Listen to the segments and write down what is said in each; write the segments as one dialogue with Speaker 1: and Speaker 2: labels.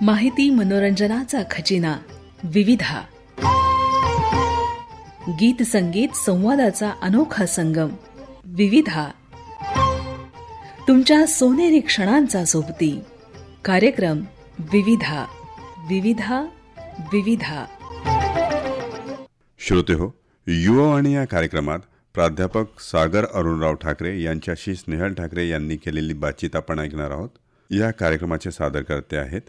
Speaker 1: माहिती मनोरंजनाचा खजिना विविधा. गीत संगीत संवादाचा अनोखा संगम विविधा. तुमच्या सोनेरी क्षणांचा सोबती. कार्यक्रम विविधा. विविधा विविधा.
Speaker 2: श्रोते हो युवावाणी या कार्यक्रमात प्राध्यापक सागर अरुणराव ठाकरे यांच्याशी स्नेहल ठाकरे यांनी केलेली बातचीत आपण ऐकणार आहोत. या कार्यक्रमाचे सादरकर्ते आहेत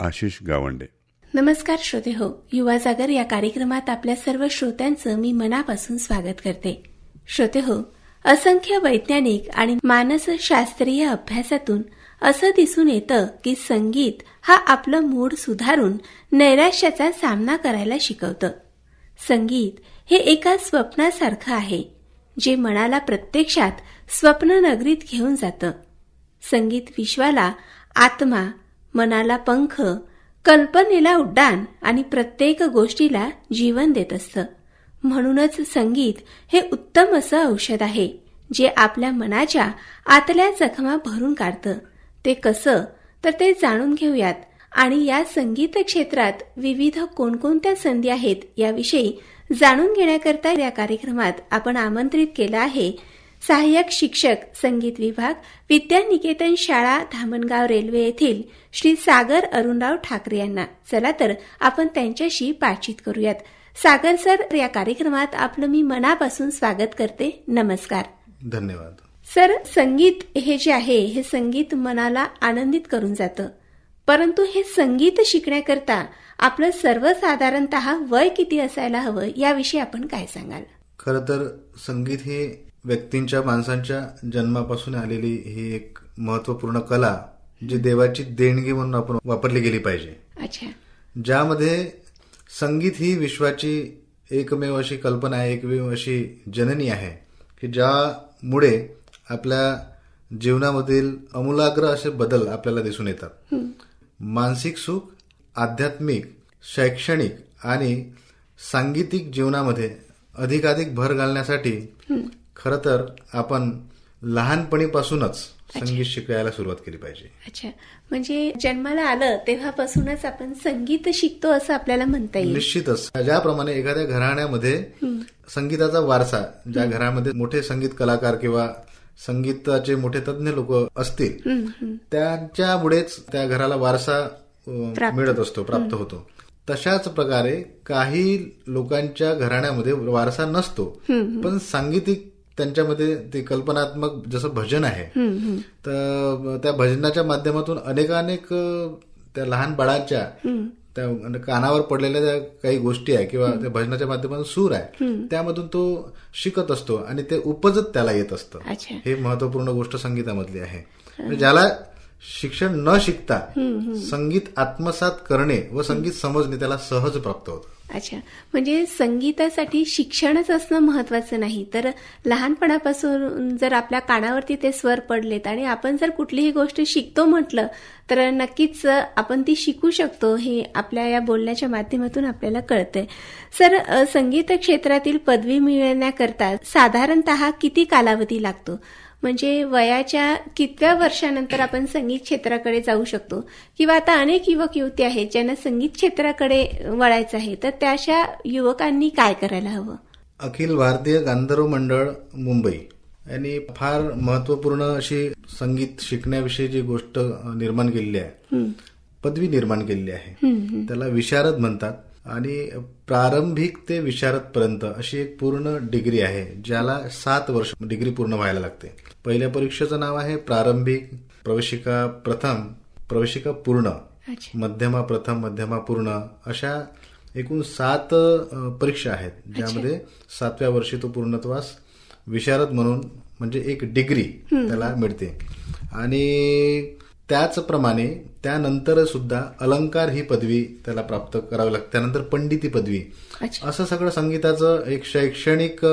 Speaker 2: आशिष गावंडे.
Speaker 3: नमस्कार श्रोते हो युवा जागर या कार्यक्रमात आपल्या सर्व श्रोत्यांचं मी मनापासून स्वागत करते. श्रोते हो असंख्य वैज्ञानिक आणि मानसशास्त्रीय अभ्यासातून असं दिसून येतं की संगीत हा आपलं मूड सुधारून नैराश्याचा सामना करायला शिकवतं. संगीत हे एका स्वप्नासारखं आहे जे मनाला प्रत्यक्षात स्वप्ननगरीत घेऊन जातं. संगीत विश्वाला आत्मा मनाला पंख कल्पनेला उड्डाण आणि प्रत्येक गोष्टीला जीवन देत असतं. म्हणूनच संगीत हे उत्तम असं औषध आहे जे आपल्या मनाच्या आतल्या जखमा भरून काढतं. ते कसं? तर ते जाणून घेऊयात. आणि या संगीत क्षेत्रात विविध कोणकोणत्या संधी आहेत याविषयी जाणून घेण्याकरता या कार्यक्रमात आपण आमंत्रित केलं आहे सहाय्यक शिक्षक संगीत विभाग विद्यानिकेतन शाळा धामणगाव रेल्वे येथील श्री सागर अरुणराव ठाकरे यांना. चला तर आपण त्यांच्याशी बातचीत करूयात. सागर सर या कार्यक्रमात आपलं मी मनापासून स्वागत करते. नमस्कार.
Speaker 4: धन्यवाद.
Speaker 3: सर संगीत हे जे आहे हे संगीत मनाला आनंदित करून जातं. परंतु हे संगीत शिकण्याकरता आपलं सर्वसाधारणत वय किती असायला हवं याविषयी आपण काय सांगाल?
Speaker 4: खर तर संगीत ही व्यक्तींच्या माणसांच्या जन्मापासून आलेली ही एक महत्त्वपूर्ण कला जी देवाची देणगी म्हणून आपण वापरली गेली पाहिजे.
Speaker 3: अच्छा.
Speaker 4: ज्यामध्ये संगीत ही विश्वाची एकमेव अशी कल्पना आहे एकमेव अशी जननी आहे की ज्यामुळे आपल्या जीवनामधील अमूलाग्र असे बदल आपल्याला दिसून येतात. मानसिक सुख आध्यात्मिक शैक्षणिक आणि सांगीतिक जीवनामध्ये अधिकाधिक भर घालण्यासाठी खरं तर आपण लहानपणीपासूनच संगीत शिकायला सुरुवात केली पाहिजे.
Speaker 3: अच्छा. म्हणजे जन्माला आलं तेव्हापासूनच आपण संगीत शिकतो असं आपल्याला म्हणता येईल.
Speaker 4: निश्चितच. ज्याप्रमाणे एखाद्या घराण्यामध्ये संगीताचा वारसा ज्या घरामध्ये मोठे संगीत कलाकार किंवा संगीताचे मोठे तज्ज्ञ लोक असतील त्यांच्यामुळेच त्या घराला वारसा मिळत असतो प्राप्त होतो. तशाच प्रकारे काही लोकांच्या घराण्यामध्ये वारसा नसतो पण सांगीतिक त्यांच्यामध्ये ते कल्पनात्मक जसं भजन आहे तर त्या भजनाच्या माध्यमातून अनेकानेक त्या लहान बाळाच्या त्या कानावर पडलेल्या ज्या काही गोष्टी आहे किंवा त्या भजनाच्या माध्यमातून सूर आहे त्यामधून तो शिकत असतो आणि ते उपजत त्याला येत असतं. हे महत्त्वपूर्ण गोष्ट संगीतामधली आहे. म्हणजे ज्याला शिक्षण न शिकता संगीत आत्मसात करणे व संगीत समजणे त्याला सहज प्राप्त होतं.
Speaker 3: अच्छा. म्हणजे संगीतासाठी शिक्षणच असणं महत्वाचं नाही. तर लहानपणापासून जर आपल्या कानावरती ते स्वर पडलेत आणि आपण जर कुठलीही गोष्ट शिकतो म्हटलं तर नक्कीच आपण ती शिकू शकतो हे आपल्या या बोलण्याच्या माध्यमातून आपल्याला कळतंय. सर संगीत क्षेत्रातील पदवी मिळवण्याकरता साधारणत किती कालावधी लागतो? म्हणजे वयाच्या कितव्या वर्षानंतर आपण संगीत क्षेत्राकडे जाऊ शकतो. किंवा आता अनेक युवक युवती आहेत ज्यांना संगीत क्षेत्राकडे वळायचं आहे. तर त्या अशा युवकांनी काय करायला हवं?
Speaker 4: अखिल भारतीय गांधर्व मंडळ मुंबई. यांनी फार महत्त्वपूर्ण अशी संगीत शिकण्याविषयी गोष्ट निर्माण केलेली आहे. पदवी निर्माण केलेली आहे. त्याला विशारद म्हणतात. आणि प्रारंभिक ते विशारद पर्यंत अशी एक पूर्ण डिग्री आहे ज्याला सात वर्ष डिग्री पूर्ण व्हायला लागते. पहिल्या परीक्षेचं नाव आहे प्रारंभिक प्रवेशिका प्रथम प्रवेशिका पूर्ण मध्यमा प्रथम मध्यमा पूर्ण अशा एकूण सात परीक्षा आहेत ज्यामध्ये सातव्या वर्षी तो पूर्णत्वास विशारद म्हणून म्हणजे एक डिग्री त्याला मिळते. आणि त्याचप्रमाणे त्यानंतर सुद्धा अलंकार ही पदवी त्याला प्राप्त करावी लागते. त्यानंतर पंडिती पदवी. असं सगळं संगीताचं एक शैक्षणिक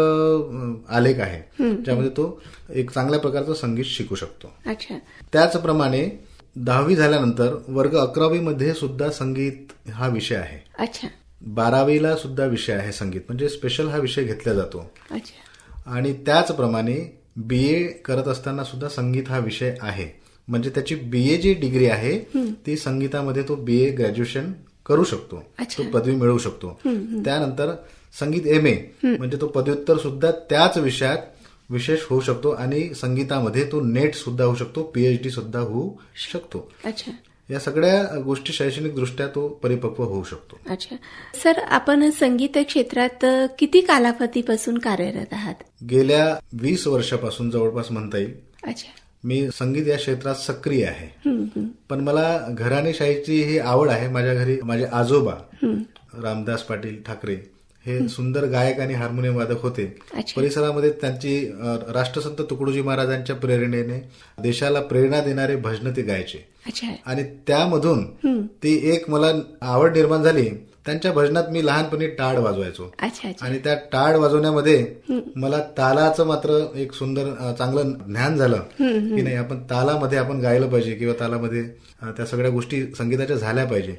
Speaker 4: आलेख आहे ज्यामध्ये तो एक चांगल्या प्रकारचं संगीत शिकू शकतो.
Speaker 3: अच्छा.
Speaker 4: त्याचप्रमाणे दहावी झाल्यानंतर वर्ग अकरावी मध्ये सुद्धा संगीत हा विषय आहे.
Speaker 3: अच्छा.
Speaker 4: बारावीला सुद्धा विषय आहे संगीत म्हणजे स्पेशल हा विषय घेतला जातो. आणि त्याचप्रमाणे बी ए करत असताना सुद्धा संगीत हा विषय आहे. म्हणजे त्याची बीए जी डिग्री आहे ती संगीतामध्ये तो बीए ग्रॅज्युएशन करू शकतो. तो पदवी मिळवू शकतो. त्यानंतर संगीत एम ए म्हणजे तो पदव्युत्तर सुद्धा त्याच विषयात विशेष होऊ शकतो आणि संगीतामध्ये तो नेट सुद्धा होऊ शकतो पीएचडी सुद्धा होऊ शकतो.
Speaker 3: अच्छा.
Speaker 4: या सगळ्या गोष्टी शैक्षणिक दृष्ट्या तो परिपक्व होऊ शकतो.
Speaker 3: अच्छा. सर आपण संगीत क्षेत्रात किती कालावधीपासून कार्यरत आहात?
Speaker 4: गेल्या वीस वर्षापासून जवळपास म्हणता येईल.
Speaker 3: अच्छा.
Speaker 4: मी संगीत या क्षेत्रात सक्रिय आहे. पण मला घराणेशाहीची ही आवड आहे माझ्या घरी माझे आजोबा रामदास पाटील ठाकरे हे सुंदर गायक आणि हार्मोनियम वादक होते. परिसरामध्ये त्यांची राष्ट्रसंत तुकडोजी महाराजांच्या प्रेरणेने देशाला प्रेरणा देणारे भजन ते गायचे. आणि त्यामधून ती एक मला आवड निर्माण झाली. त्यांच्या भजनात मी लहानपणी टाळ वाजवायचो.
Speaker 3: अच्छा
Speaker 4: आणि त्या टाळ वाजवण्यामध्ये मला तालाचं मात्र एक सुंदर चांगलं ज्ञान झालं. की नाही आपण तालामध्ये आपण गायलं पाहिजे किंवा तालामध्ये त्या सगळ्या गोष्टी संगीताच्या झाल्या पाहिजे.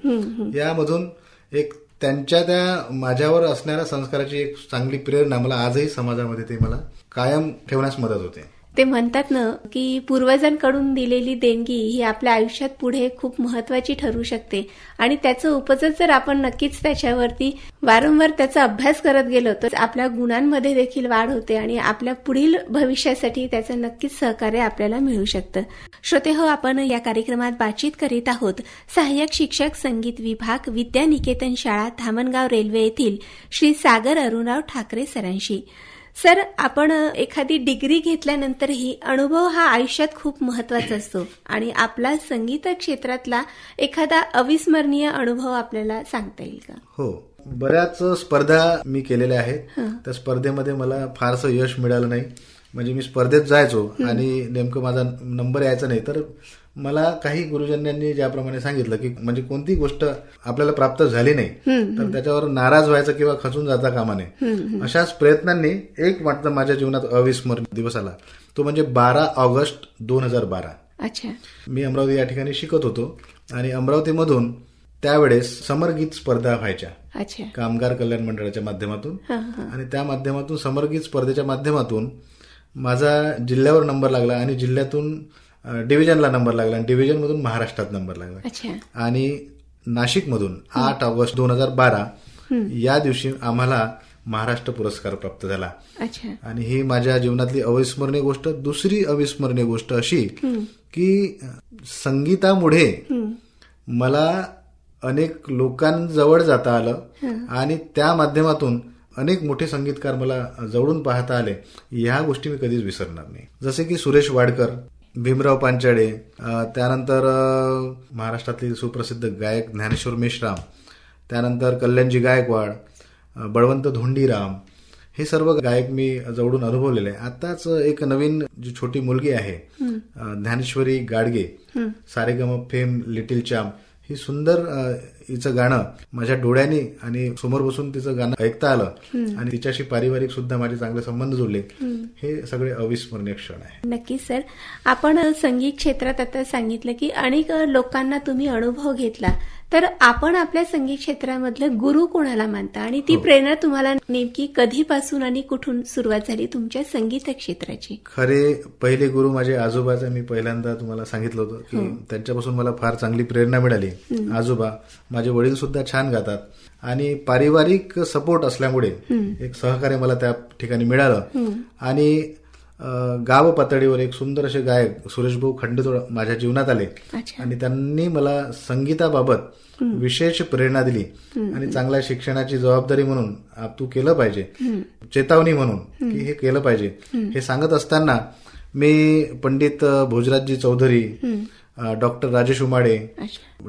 Speaker 4: यामधून एक त्यांच्या त्या माझ्यावर असणाऱ्या संस्काराची एक चांगली प्रेरणा मला आजही समाजामध्ये ते मला कायम ठेवण्यास मदत होते.
Speaker 3: ते म्हणतात ना की पूर्वजांकडून दिलेली देणगी ही आपल्या आयुष्यात पुढे खूप महत्वाची ठरू शकते. आणि त्याचं उपजत जर आपण नक्कीच त्याच्यावरती वारंवार त्याचा अभ्यास करत गेलो तर आपल्या गुणांमध्ये देखील वाढ होते आणि आपल्या पुढील भविष्यासाठी त्याचं नक्कीच सहकार्य आपल्याला मिळू शकतं. श्रोते हो आपण या कार्यक्रमात बातचीत करीत आहोत. सहाय्यक शिक्षक संगीत विभाग विद्यानिकेतन शाळा धामणगाव रेल्वे येथील श्री सागर अरुणराव ठाकरे सरांशी. सर आपण एखादी डिग्री घेतल्यानंतरही अनुभव हा आयुष्यात खूप महत्त्वाचा असतो. आणि आपला संगीत क्षेत्रातला एखादा अविस्मरणीय अनुभव आपल्याला सांगता येईल का?
Speaker 4: हो. बऱ्याच स्पर्धा मी केलेल्या आहेत. त्या स्पर्धेमध्ये मला फारसं यश मिळालं नाही. म्हणजे मी स्पर्धेत जायचो आणि नेमकं माझा नंबर यायचा नाही. तर मला काही गुरुजनांनी ज्याप्रमाणे सांगितलं की म्हणजे कोणती गोष्ट आपल्याला प्राप्त झाली नाही तर त्याच्यावर नाराज व्हायचं किंवा खचून जाता कामा नये. अशाच प्रयत्नांनी एक मात्र माझ्या जीवनात अविस्मरणीय दिवस आला. तो म्हणजे बारा ऑगस्ट दोन हजार बारा.
Speaker 3: अच्छा.
Speaker 4: मी अमरावती या ठिकाणी शिकत होतो आणि अमरावतीमधून त्यावेळेस समरगीत स्पर्धा व्हायच्या. कामगार कल्याण मंडळाच्या माध्यमातून. आणि त्या माध्यमातून समरगीत स्पर्धेच्या माध्यमातून माझा जिल्ह्यावर नंबर लागला आणि जिल्ह्यातून डिव्हिजनला नंबर लागला आणि डिव्हिजनमधून महाराष्ट्रात नंबर लागला.
Speaker 3: अच्छा.
Speaker 4: आणि नाशिकमधून आठ ऑगस्ट दोन हजार बारा या दिवशी आम्हाला महाराष्ट्र पुरस्कार प्राप्त झाला.
Speaker 3: अच्छा.
Speaker 4: आणि ही माझ्या जीवनातली अविस्मरणीय गोष्ट दुसरी अविस्मरणीय गोष्ट अशी की संगीतामुळे मला अनेक लोकांजवळ जाता आलं आणि त्या माध्यमातून अनेक मोठे संगीतकार मला जवळून पाहता आले. ह्या गोष्टी मी कधीच विसरणार नाही. जसे की सुरेश वाडकर भीमराव पांचाळे त्यानंतर महाराष्ट्रातील सुप्रसिद्ध गायक ज्ञानेश्वर मेश्राम त्यानंतर कल्याणजी गायकवाड बळवंत धोंडीराम हे सर्व गायक मी जवळून अनुभवलेले आहे आताच एक नवीन जी छोटी मुलगी आहे Dnyaneshwari Gadge Saregama fame little champs ही सुंदर हिचं गाणं माझ्या डोळ्यांनी आणि समोर बसून तिचं गाणं ऐकता आलं आणि तिच्याशी पारिवारिक सुद्धा माझे चांगले संबंध जोडले. हे सगळे अविस्मरणीय क्षण आहे.
Speaker 3: नक्कीच सर. आपण संगीत क्षेत्रात आता सांगितलं की अनेक लोकांना तुम्ही अनुभव घेतला. तर आपण आपल्या संगीत क्षेत्रामधलं गुरु कोणाला मानता? आणि ती प्रेरणा तुम्हाला नेमकी कधीपासून आणि कुठून सुरुवात झाली तुमच्या संगीत क्षेत्राची?
Speaker 4: खरे पहिले गुरु माझे आजोबाचं मी पहिल्यांदा तुम्हाला सांगितलं होतं की त्यांच्यापासून मला फार चांगली प्रेरणा मिळाली. आजोबा माझे वडील सुद्धा छान गातात. आणि पारिवारिक सपोर्ट असल्यामुळे एक सहकार्य मला त्या ठिकाणी मिळालं. आणि गाव पातळीवर एक सुंदर असे गायक सुरेश भाऊ खंडेतोड माझ्या जीवनात आले. आणि त्यांनी मला संगीताबाबत विशेष प्रेरणा दिली. आणि चांगल्या शिक्षणाची जबाबदारी म्हणून तू केलं पाहिजे. चेतावणी म्हणून की हे केलं पाहिजे. हे सांगत असताना मी पंडित भोजराजजी चौधरी डॉक्टर राजेश उमाडे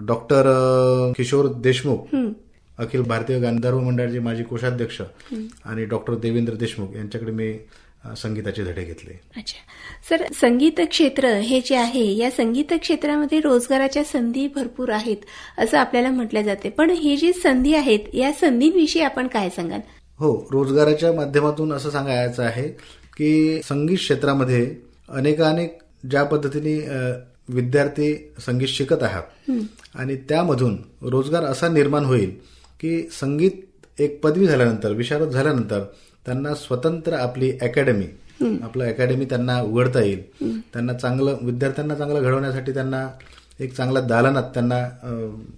Speaker 4: डॉक्टर किशोर देशमुख अखिल भारतीय गांधर्व मंडळाचे माजी कोषाध्यक्ष आणि डॉक्टर देवेंद्र देशमुख यांच्याकडे मी संगीताचे धडे घेतले.
Speaker 3: अच्छा. सर संगीत क्षेत्र हे जे आहे या संगीत क्षेत्रामध्ये रोजगाराच्या संधी भरपूर आहेत असं आपल्याला म्हटलं जाते. पण ही जी संधी आहेत या संधींविषयी आपण काय सांगाल?
Speaker 4: हो रोजगाराच्या माध्यमातून असं सांगायचं आहे की संगीत क्षेत्रामध्ये अनेकानेक ज्या पद्धतीने विद्यार्थी संगीत शिकत आहात. आणि त्यामधून रोजगार असा निर्माण होईल की संगीत एक पदवी झाल्यानंतर विशारद झाल्यानंतर त्यांना स्वतंत्र आपली अकॅडमी आपलं अकॅडमी त्यांना उघडता येईल. त्यांना चांगलं विद्यार्थ्यांना चांगलं घडवण्यासाठी त्यांना एक चांगल्या दालनात त्यांना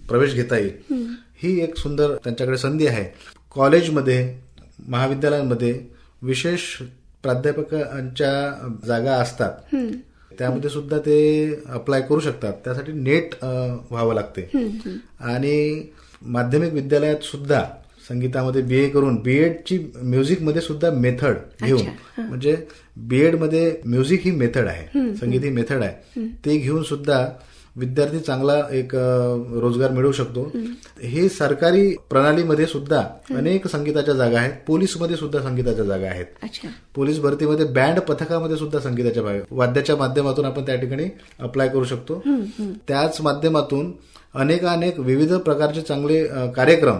Speaker 4: प्रवेश घेता येईल. ही एक सुंदर त्यांच्याकडे संधी आहे. कॉलेजमध्ये महाविद्यालयांमध्ये विशेष प्राध्यापकांच्या जागा असतात. त्यामध्ये सुद्धा ते अप्लाय करू शकतात. त्यासाठी नेट व्हावं लागते. आणि माध्यमिक विद्यालयात सुद्धा संगीतामध्ये बीए करून बीएडची म्युझिकमध्ये सुद्धा मेथड घेऊन म्हणजे बीएडमध्ये म्युझिक ही मेथड आहे. संगीत ही मेथड आहे. ते घेऊन सुद्धा विद्यार्थी चांगला एक रोजगार मिळवू शकतो. हे सरकारी प्रणालीमध्ये सुद्धा अनेक संगीताच्या जागा आहेत. पोलीसमध्ये सुद्धा संगीताच्या जागा आहेत. पोलीस भरतीमध्ये बँड पथकामध्ये सुद्धा संगीताच्या भाग वाद्याच्या माध्यमातून आपण त्या ठिकाणी अप्लाय करू शकतो. त्याच माध्यमातून अनेक अनेक विविध प्रकारचे चांगले कार्यक्रम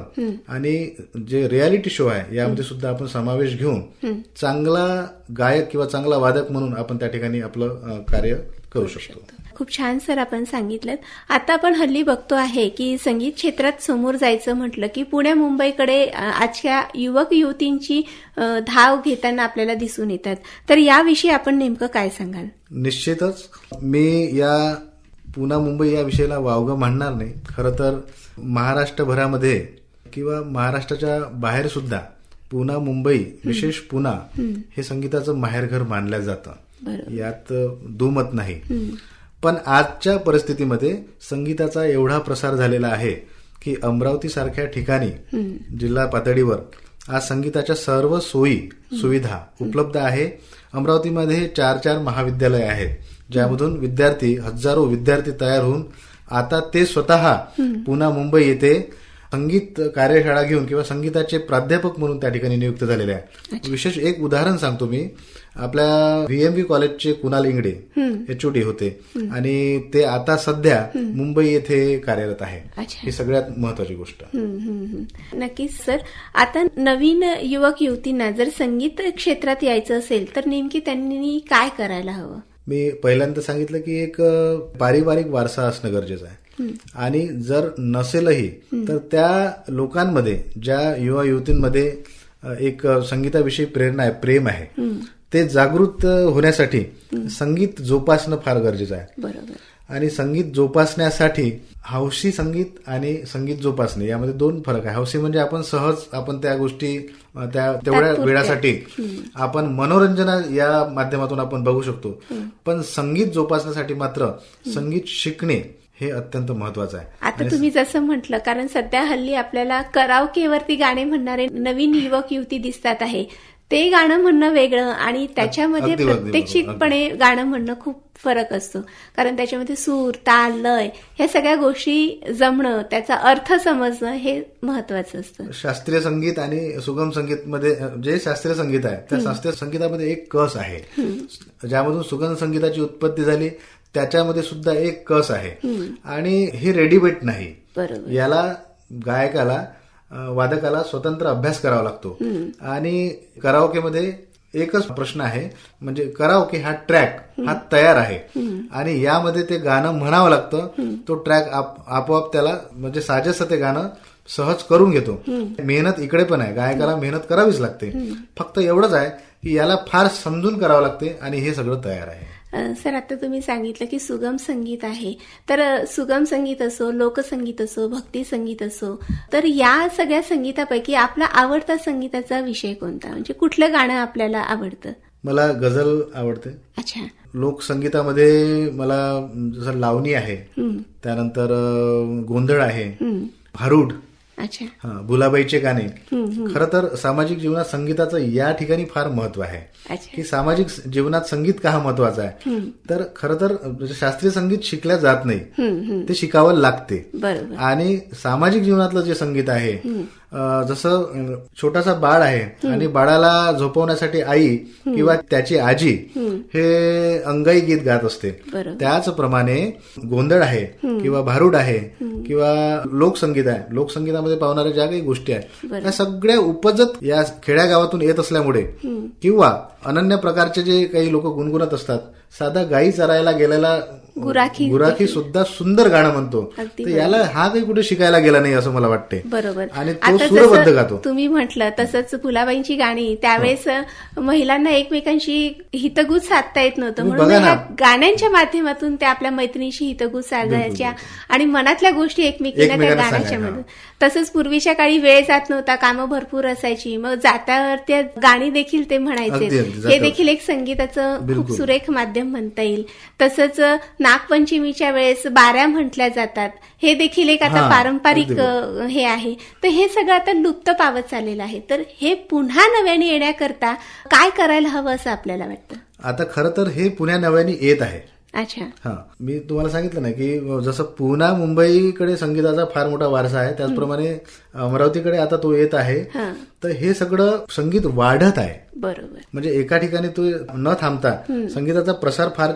Speaker 4: आणि जे रियालिटी शो आहे यामध्ये सुद्धा आपण समावेश घेऊन चांगला गायक किंवा चांगला वादक म्हणून आपण त्या ठिकाणी आपलं कार्य करू शकतो.
Speaker 3: खूप छान सर आपण सांगितलं. आता आपण हल्ली बघतो आहे की संगीत क्षेत्रात समोर जायचं म्हटलं की पुण्या मुंबईकडे आजच्या युवक युवतींची धाव घेताना आपल्याला दिसून येतात. तर याविषयी आपण नेमकं काय सांगाल?
Speaker 4: निश्चितच. मी या पुन्हा मुंबई या विषयाला वावगं मांडणार नाही. खरं तर महाराष्ट्रभरामध्ये किंवा महाराष्ट्राच्या बाहेर सुद्धा पुन्हा मुंबई विशेष पुन्हा हे संगीताचं माहेरघर मानलं जातं. यात दुमत नाही. पण आजच्या परिस्थितीमध्ये संगीताचा एवढा प्रसार झालेला आहे की अमरावती सारख्या ठिकाणी जिल्हा पातळीवर आज संगीताच्या सर्व सोयी सुविधा उपलब्ध आहे. अमरावतीमध्ये चार चार महाविद्यालय आहेत ज्यामधून विद्यार्थी हजारो विद्यार्थी तयार होऊन आता ते स्वतः पुन्हा मुंबई येथे संगीत कार्यशाळा घेऊन किंवा संगीताचे प्राध्यापक म्हणून त्या ठिकाणी नियुक्त झालेले आहे. विशेष एक उदाहरण सांगतो मी. आपल्या व्हीएमव्ही कॉलेजचे कुणाल इंगडे एचओडी होते. आणि ते आता सध्या मुंबई येथे कार्यरत आहे. ही सगळ्यात महत्वाची गोष्ट.
Speaker 3: नक्कीच सर. आता नवीन युवक युवतींना जर संगीत क्षेत्रात यायचं असेल तर नेमकी त्यांनी काय करायला हवं?
Speaker 4: मी पहिल्यांदा सांगितलं की एक पारिवारिक वारसा असणं गरजेचं आहे. आणि जर नसेलही तर त्या लोकांमध्ये ज्या युवा युवतींमध्ये एक संगीताविषयी प्रेरणा आहे प्रेम आहे ते जागृत होण्यासाठी संगीत जोपासणं फार गरजेचं आहे. आणि संगीत जोपासण्यासाठी हौशी संगीत आणि संगीत जोपासणे यामध्ये दोन फरक आहे. हौशी म्हणजे आपण सहज आपण त्या गोष्टी त्या तेवढ्या. वेळासाठी आपण मनोरंजना या माध्यमातून आपण बघू शकतो. पण संगीत जोपासण्यासाठी मात्र संगीत शिकणे हे अत्यंत महत्वाचं आहे.
Speaker 3: आता तुम्ही जसं म्हटलं कारण सध्या हल्ली आपल्याला करावकेवरती गाणे म्हणणारे नवीन युवक युवती दिसतात आहे. ते गाणं म्हणणं वेगळं आणि त्याच्यामध्ये प्रत्यक्षितपणे गाणं म्हणणं खूप फरक असतो. कारण त्याच्यामध्ये सूर ताल लय ह्या सगळ्या गोष्टी जमणं त्याचा अर्थ समजणं हे महत्वाचं असतं.
Speaker 4: शास्त्रीय संगीत आणि सुगम संगीत मध्ये जे शास्त्रीय संगीत आहे त्या शास्त्रीय संगीतामध्ये एक कस आहे. ज्यामधून सुगम संगीताची उत्पत्ती झाली त्याच्यामध्ये सुद्धा एक कस आहे. आणि हे रेडीमेड नाही. याला गायकाला वादकाला स्वतंत्र अभ्यास करावा लागतो. आणि कराओकेमध्ये एकच प्रश्न आहे म्हणजे कराओके हा ट्रॅक हा तयार आहे. आणि यामध्ये ते गाणं म्हणावं लागतं. तो ट्रॅक आपोआप त्याला म्हणजे साजेस ते गाणं सहज करून घेतो. मेहनत इकडे पण आहे. गायकाला मेहनत करावीच लागते. फक्त एवढंच आहे की याला फार समजून करावं लागते आणि हे सगळं तयार आहे.
Speaker 3: सर आता तुम्ही सांगितलं की सुगम संगीत आहे. तर सुगम संगीत असो लोकसंगीत असो भक्ती संगीत असो तर या सगळ्या संगीतापैकी आपला आवडता संगीताचा विषय कोणता? म्हणजे कुठलं गाणं आपल्याला आवडतं?
Speaker 4: मला गझल आवडते.
Speaker 3: अच्छा.
Speaker 4: लोकसंगीतामध्ये मला जसं लावणी आहे त्यानंतर गोंधळ आहे भारूड
Speaker 3: अच्छा.
Speaker 4: भुलाबाईचे गाणे. खरं तर सामाजिक जीवनात संगीताचं या ठिकाणी फार महत्त्व आहे. की सामाजिक जीवनात संगीत का महत्वाचं आहे? तर खरं तर म्हणजे शास्त्रीय संगीत शिकल्या जात नाही. ते शिकावं लागते. आणि सामाजिक जीवनातलं जे संगीत आहे जसं छोटासा बाळ आहे आणि बाळाला झोपवण्यासाठी आई किंवा त्याची आजी हे अंगाई गीत गात असते. त्याचप्रमाणे गोंधळ आहे किंवा भारूड आहे किंवा लोकसंगीत आहे. लोकसंगीतामध्ये पावणाऱ्या ज्या काही गोष्टी आहेत. त्या सगळ्या उपजत या खेड्यागावातून येत असल्यामुळे किंवा अनन्य प्रकारचे जे काही लोक गुणगुणत असतात साधा गाई चरायला गेलेला
Speaker 3: गुराखी.
Speaker 4: गुराखी सुद्धा सुंदर गाणं म्हणतो. तर याला हा काही कुठे शिकायला गेला नाही असं मला वाटते
Speaker 3: बरोबर.
Speaker 4: आणि तो गातो.
Speaker 3: तुम्ही म्हटलं तसंच फुलाबाईंची गाणी. त्यावेळेस महिलांना एकमेकांशी हितगुज साधता येत नव्हतं. म्हणून. गाण्यांच्या माध्यमातून त्या आपल्या मैत्रिणीशी हितगुज साधायच्या आणि मनातल्या गोष्टी एकमेकींना त्या गाण्याच्या मध्ये तसंच पूर्वीच्या काळी वेळ जात नव्हता कामं भरपूर असायची. मग जात्यावर त्या गाणी देखील ते म्हणायचे. हे. देखील एक संगीताचं खूप. सुरेख माध्यम म्हणता येईल. तसंच नागपंचमीच्या वेळेस बाऱ्या म्हटल्या जातात. हे देखील एक आता पारंपरिक हे आहे. तर हे सगळं आता लुप्त पावत चाललेलं आहे. तर हे पुन्हा नव्याने येण्याकरता काय करायला हवं असं आपल्याला वाटतं?
Speaker 4: आता खरं तर हे पुण्या नव्याने येत आहे.
Speaker 3: अच्छा.
Speaker 4: हा. मी तुम्हाला सांगितलं ना की जसं पुणा मुंबईकडे संगीताचा फार मोठा वारसा आहे त्याचप्रमाणे अमरावतीकडे आता तो येत आहे
Speaker 3: हा.
Speaker 4: तर हे सगळं संगीत वाढत आहे.
Speaker 3: बरोबर.
Speaker 4: म्हणजे एका ठिकाणी तो न थांबता संगीताचा प्रसार फार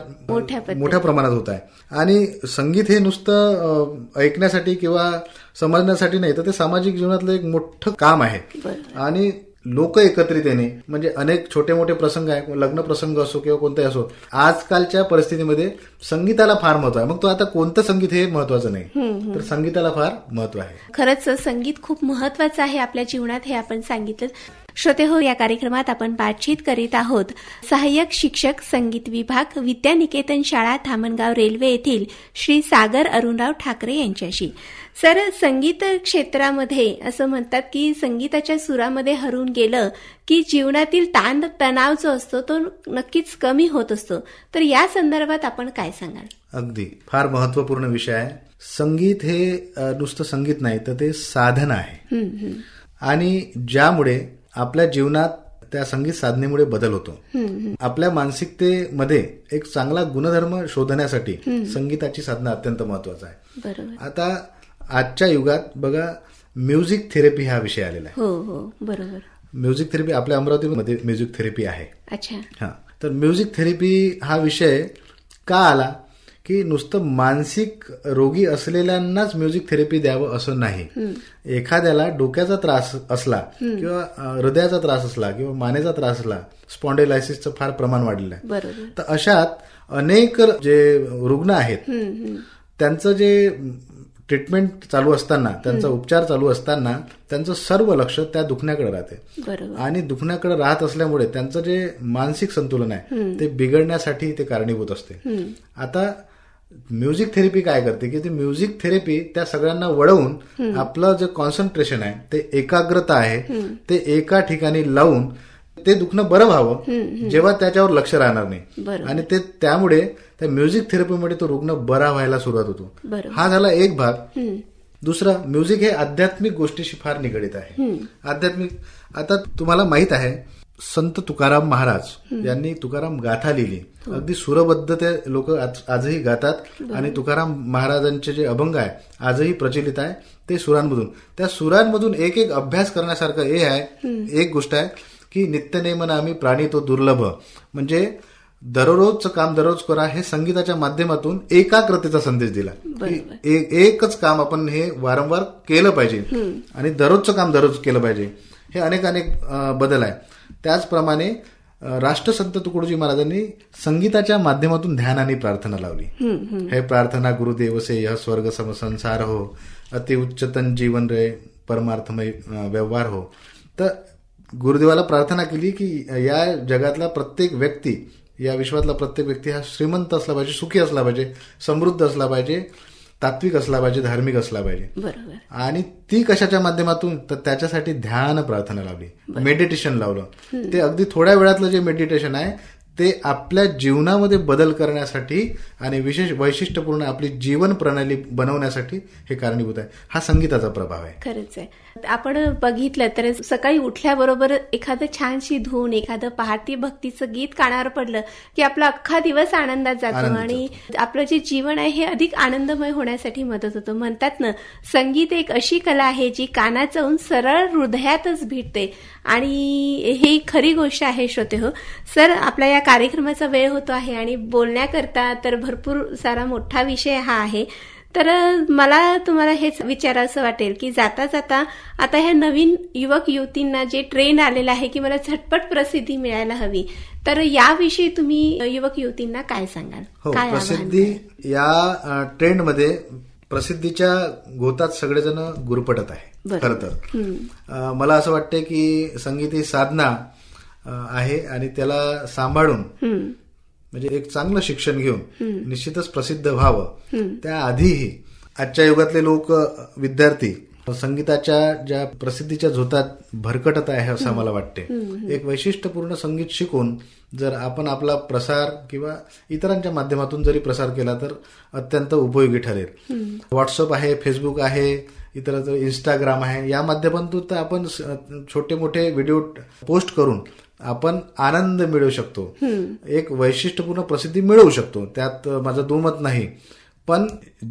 Speaker 3: मोठ्या
Speaker 4: प्रमाणात होत आहे. आणि संगीत हे नुसतं ऐकण्यासाठी किंवा समजण्यासाठी नाही तर ते सामाजिक जीवनातलं एक मोठं काम आहे. आणि लोक एकत्रित येणे म्हणजे अनेक छोटे मोठे प्रसंग आहे लग्न प्रसंग असो किंवा कोणताही असो आजकालच्या परिस्थितीमध्ये संगीताला फार महत्त्व आहे. मग तो आता कोणतं संगीत हे महत्वाचं नाही. तर संगीताला फार महत्त्व आहे.
Speaker 3: खरंच संगीत खूप महत्वाचं आहे आपल्या जीवनात हे आपण सांगितलं. श्रोते हो या कार्यक्रमात आपण बातचीत करीत आहोत. सहाय्यक शिक्षक संगीत विभाग विद्यानिकेतन शाळा धामणगाव रेल्वे येथील श्री सागर अरुणराव ठाकरे यांच्याशी. सर संगीत क्षेत्रामध्ये असं म्हणतात की संगीताच्या सुरामध्ये हरून गेलं की जीवनातील ताण तणाव जो असतो तो नक्कीच कमी होत असतो. तर या संदर्भात आपण काय सांगाल?
Speaker 4: अगदी. फार महत्त्वपूर्ण विषय आहे. संगीत हे नुसतं संगीत नाही तर ते साधन आहे. आणि ज्यामुळे आपल्या जीवनात त्या संगीत साधनेमुळे बदल होतो. आपल्या मानसिकतेमध्ये एक चांगला गुणधर्म शोधण्यासाठी संगीताची साधना अत्यंत महत्वाचं आहे.
Speaker 3: बरोबर.
Speaker 4: आता आजच्या युगात बघा म्युझिक थेरपी हा विषय आलेला आहे.
Speaker 3: हो हो बरोबर.
Speaker 4: म्युझिक थेरपी आपल्या अमरावतीमध्ये म्युझिक थेरपी आहे.
Speaker 3: अच्छा.
Speaker 4: हा. तर म्युझिक थेरपी हा विषय का आला? की नुसतं मानसिक रोगी असलेल्यांनाच म्युझिक थेरपी द्यावं असं नाही. एखाद्याला डोक्याचा त्रास असला किंवा हृदयाचा त्रास असला किंवा मानेचा त्रास असला स्पॉन्डेलायसिसचं फार प्रमाण वाढलेलं आहे. तर अशात अनेक जे रुग्ण आहेत. त्यांचं जे ट्रीटमेंट चालू असताना त्यांचा उपचार चालू असताना त्यांचं सर्व लक्ष त्या दुखण्याकडे राहते. आणि दुखण्याकडे राहत असल्यामुळे त्यांचं जे मानसिक संतुलन आहे ते बिघडण्यासाठी ते कारणीभूत असते. आता म्युझिक थेरपी काय करते की ते म्युझिक थेरपी त्या सगळ्यांना वळवून आपलं जे कॉन्सन्ट्रेशन आहे ते एकाग्रता आहे ते एका ठिकाणी लावून ते दुखणं बरं व्हावं जेव्हा त्याच्यावर लक्ष राहणार नाही. आणि ते त्यामुळे त्या म्युझिक थेरपीमुळे तो रुग्ण बरा व्हायला सुरुवात होतो. हा झाला एक भाग. दुसरा म्युझिक हे आध्यात्मिक गोष्टीशी फार निगडित आहे. आध्यात्मिक आता तुम्हाला माहीत आहे संत तुकाराम महाराज यांनी तुकाराम गाथा लिहिली. अगदी सुरबद्ध ते लोक आजही गातात. आणि तुकाराम महाराजांचे जे अभंग आहे आजही प्रचलित आहे ते सुरांमधून. त्या सुरांमधून एक एक अभ्यास करण्यासारखं हे आहे. एक गोष्ट आहे की नित्यनेमन आम्ही प्राणी तो दुर्लभ. म्हणजे दररोजचं काम दररोज करा हे संगीताच्या माध्यमातून एकाग्रतेचा संदेश दिला. एकच काम आपण हे वारंवार केलं पाहिजे. आणि दररोजचं काम दररोज केलं पाहिजे. हे अनेक अनेक बदल आहे. त्याचप्रमाणे राष्ट्रसंत तुकडोजी महाराजांनी संगीताच्या माध्यमातून ध्यान आणि प्रार्थना लावली. हे प्रार्थना गुरुदेव से यह स्वर्ग सम संसार हो अति उच्चतन जीवन रे परमार्थमय व्यवहार हो. तर गुरुदेवाला प्रार्थना केली की या जगातला प्रत्येक व्यक्ती या विश्वातला प्रत्येक व्यक्ती हा श्रीमंत असला पाहिजे सुखी असला पाहिजे समृद्ध असला पाहिजे तात्विक असला पाहिजे धार्मिक असला पाहिजे. आणि ती कशाच्या माध्यमातून? तर त्याच्यासाठी ध्यान प्रार्थना लावली मेडिटेशन लावलं. ते अगदी थोड्या वेळातलं जे मेडिटेशन आहे ते आपल्या जीवनामध्ये बदल करण्यासाठी आणि विशेष वैशिष्ट्यपूर्ण आपली जीवन प्रणाली बनवण्यासाठी हे कारणीभूत आहे. हा संगीताचा प्रभाव आहे.
Speaker 3: खरंच आहे. आपण बघितलं तर सकाळी उठल्याबरोबर एखादं छानशी धून एखादं पहाटी भक्तीचं गीत कानावर पडलं की आपला अख्खा दिवस आनंदात जातो आणि आपलं जे जीवन आहे हे अधिक आनंदमय होण्यासाठी मदत होतं. म्हणतात ना संगीत एक अशी कला आहे जी कानात जाऊन सरळ हृदयातच भेटते. आणि ही खरी गोष्ट आहे श्रोते हो. सर आपल्या या कार्यक्रमाचा वेळ होतो आहे आणि बोलण्याकरता तर भरपूर सारा मोठा विषय हा आहे. तर मला तुम्हाला हेच विचारावंसं वाटेल की जाता जाता आता ह्या नवीन युवक युवतींना जे ट्रेंड आलेला आहे की मला झटपट प्रसिद्धी मिळायला हवी तर याविषयी तुम्ही युवक युवतींना काय सांगाल?
Speaker 4: हो
Speaker 3: काय
Speaker 4: प्रसिद्धी या ट्रेंडमध्ये प्रसिद्धीच्या गोतात सगळेजण गुरपटत आहे. खर तर. मला असं वाटतं की संगीत ही साधना आहे आणि त्याला सांभाळून म्हणजे एक चांगलं शिक्षण घेऊन निश्चितच प्रसिद्ध व्हावं. त्याआधीही आजच्या युगातले लोक विद्यार्थी संगीताच्या ज्या प्रसिद्धीच्या झोतात भरकटत आहे असं मला वाटते. एक वैशिष्ट्यपूर्ण संगीत शिकून जर आपण आपला प्रसार किंवा इतरांच्या माध्यमातून जरी प्रसार केला तर अत्यंत उपयोगी ठरेल. व्हॉट्सअप आहे फेसबुक आहे इतर इंस्टाग्राम आहे. या माध्यमातून तर आपण छोटे मोठे व्हिडिओ पोस्ट करून आपण आनंद मिळवू शकतो. एक वैशिष्ट्यपूर्ण प्रसिद्धी मिळवू शकतो. त्यात माझं दुमत नाही. पण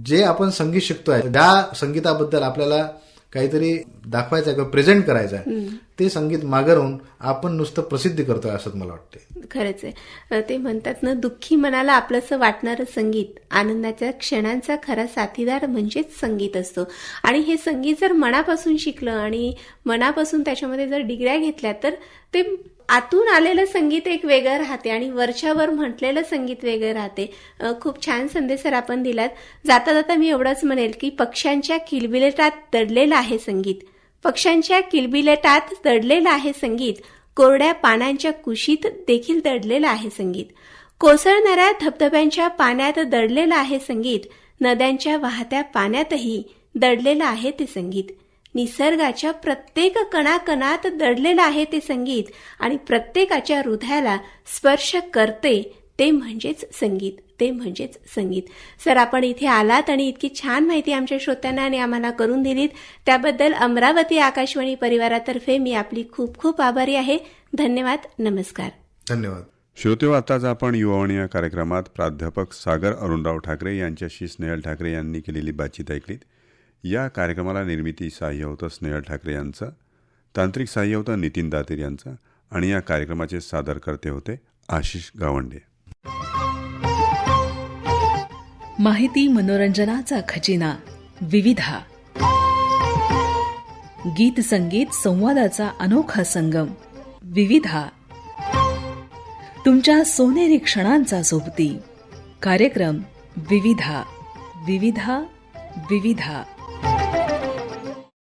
Speaker 4: जे आपण संगीत शिकतोय त्या संगीताबद्दल आपल्याला काहीतरी दाखवायचं आहे किंवा प्रेझेंट करायचं आहे ते संगीत मागरून आपण नुसतं प्रसिद्धी करतोय असं मला वाटते
Speaker 3: खरंच आहे. ते म्हणतात ना दुःखी मनाला आपलंसं वाटणारं संगीत आनंदाच्या क्षणांचा खरा साथीदार म्हणजेच संगीत असतो. आणि हे संगीत जर मनापासून शिकलं आणि मनापासून त्याच्यामध्ये जर डिग्र्या घेतल्या तर ते आतून आलेलं संगीत एक वेगळं राहते आणि वरच्यावर म्हटलेलं संगीत वेगळं राहते. खूप छान संदेश सर आपण दिलात. जाता जाता मी एवढंच म्हणेल की पक्ष्यांच्या किलबिलेटात दडलेलं आहे संगीत. पक्ष्यांच्या किलबिलेटात दडलेलं आहे संगीत. कोरड्या पानांच्या कुशीत देखील दडलेलं आहे संगीत. कोसळणाऱ्या धबधब्यांच्या पाण्यात दडलेलं आहे संगीत. नद्यांच्या वाहत्या पाण्यातही दडलेलं आहे ते संगीत. निसर्गाच्या प्रत्येक कणाकणात दडलेलं आहे ते संगीत आणि प्रत्येकाच्या हृदयाला स्पर्श करते ते म्हणजेच संगीत ते म्हणजेच संगीत. सर आपण इथे आलात आणि इतकी छान माहिती आमच्या श्रोत्यांना आणि आम्हाला करून दिलीत. त्याबद्दल अमरावती आकाशवाणी परिवारातर्फे मी आपली खूप खूप आभारी आहे. धन्यवाद नमस्कार.
Speaker 4: धन्यवाद.
Speaker 2: श्रोतेव आताच आपण युवावाणी या कार्यक्रमात प्राध्यापक सागर अरुणराव ठाकरे यांच्याशी स्नेहल ठाकरे यांनी केलेली बातचीत ऐकलीत. या कार्यक्रमाला निर्मिती सहाय्य होतं स्नेहल ठाकरे यांचं तांत्रिक सहाय्य होतं नितीन दातीर यांचं आणि या कार्यक्रमाचे सादरकर्ते होते आशिष गावंडे.
Speaker 1: माहिती मनोरंजनाचा खजिना विविधा. गीत संगीत संवादाचा अनोखा संगम विविधा. तुमच्या सोनेरी क्षणांचा सोबती. कार्यक्रम विविधा विविधा विविधा.